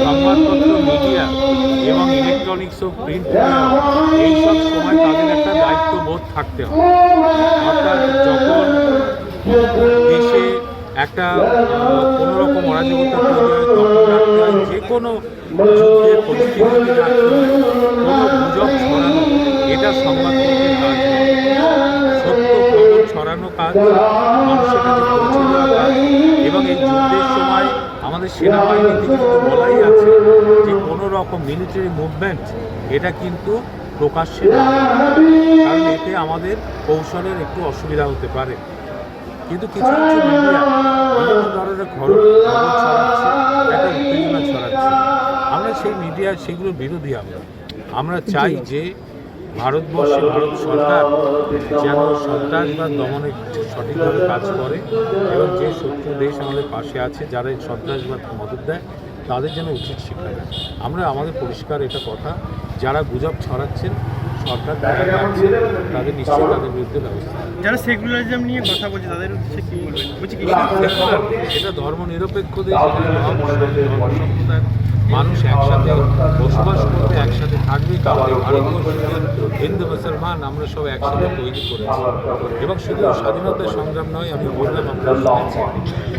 সংবাদপত্র মিডিয়া এবং ইলেকট্রনিক্স ও প্রিন্ট এইসব সময় তাদের একটা দায়িত্ববোধ থাকতে হবে অর্থাৎ যখন দেশে একটা আহ, কোনো রকম অরাজকতা তৈরি যে কোনো যুদ্ধের পরিস্থিতিতে এবং এই যুদ্ধের সময় আমাদের সেনাবাহিনীতে কিন্তু বলাই আছে যে কোনো রকম মিলিটারি মুভমেন্ট এটা কিন্তু প্রকাশ্যে আমাদের কৌশলের একটু অসুবিধা হতে পারে। কিন্তু কিছু কিছু মিডিয়া ধরনের খবর ছড়াচ্ছে, একটা উত্তেজনা ছড়াচ্ছে। আমরা সেই মিডিয়া সেগুলোর বিরোধী আমরা। আমরা চাই যে ভারতবর্ষে ভারত সরকার যেন সন্ত্রাসবাদ দমনে সঠিকভাবে কাজ করে এবং যে শত্রু দেশ আমাদের পাশে আছে যারা এই সন্ত্রাসবাদকে মদত দেয় তাদের যেন উচিত শিক্ষা দেয়। আমরা আমাদের পরিষ্কার এটা কথা যারা গুজব ছড়াচ্ছেন সরকার তাদের নিশ্চয়ই তাদের বিরুদ্ধে ব্যবস্থা যারা সেকুলারিজম নিয়ে কথা বলছে তাদের উদ্দেশ্যে কি বলবেন? বলছি কি? এটা ধর্ম নিরপেক্ষ দেশ ধর্ম সম্প্রদায়ের মানুষ একসাথে বসবাস করতে একসাথে হিন্দু মুসলমান আমরা সব একসাথে তৈরি করেছি। এবং শুধু স্বাধীনতা সংগ্রাম নয় আমি বললাম আপনার শুনেছি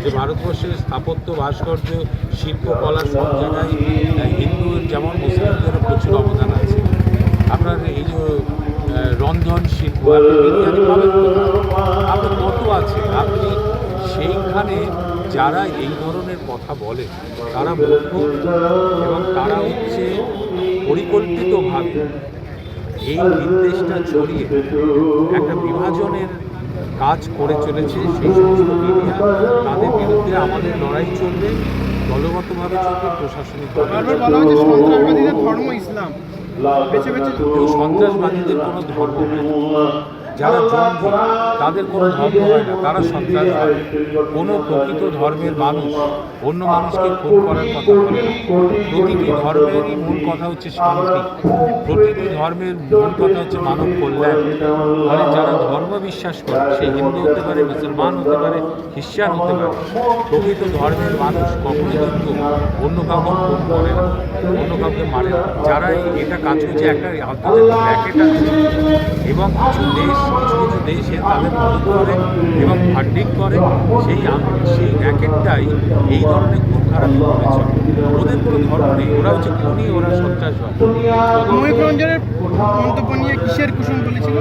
যে ভারতবর্ষের স্থাপত্য ভাস্কর্য শিল্পকলা সব জায়গায় হিন্দু যেমন মুসলিমদেরও প্রচুর অবদান আছে। আপনার এই যে রন্ধন শিল্প আপনি? আপনার কত আছে? আপনি সেইখানে যারা এই ধরনের কথা বলে তারা মূর্খ এবং তারা হচ্ছে পরিকল্পিতভাবে এই নির্দেশটা ছড়িয়ে একটা বিভাজনের কাজ করে চলেছে সেই সমস্ত মিডিয়া। তাদের বিরুদ্ধে আমাদের লড়াই চলবে দলগতভাবে চলবে এই সন্ত্রাসবাদীদের কোনো ধর্ম নেই। যারা জঙ্গি, তাদের কোনো ধর্ম হয় না, তারা সন্ত্রাসবাদী কোনো প্রকৃত ধর্মের মানুষ অন্য মানুষকে খুন করার কথা বলে প্রতিটি ধর্মেরই মূল কথা হচ্ছে শান্তি। প্রতিটি ধর্মের মূল কথা হচ্ছে মানব কল্যাণ। ফলে যারা ধর্ম বিশ্বাস করে, সে হিন্দু হতে পারে, মুসলমান হতে পারে, খ্রিস্টান হতে পারে, প্রকৃত ধর্মের মানুষ কখনোই কিন্তু অন্য কাউকে খুন করে না, অন্য কাউকে মারে যারা এটা কাজ করছে একটা আন্তর্জাতিক আছে এবং কিছু দেশ, কিছু কিছু দেশ এর তাদের মদত করে এবং ফান্ডিং করে সেই সেই র্যাকেটটাই এই ধরনের খুন খারাপি করেছে। ওদের কোনো ধর্ম নেই, ওরা হচ্ছে খুনি, ওরা রঞ্জনের মন্তব্য নিয়ে কিসের কুসুম বলেছিল?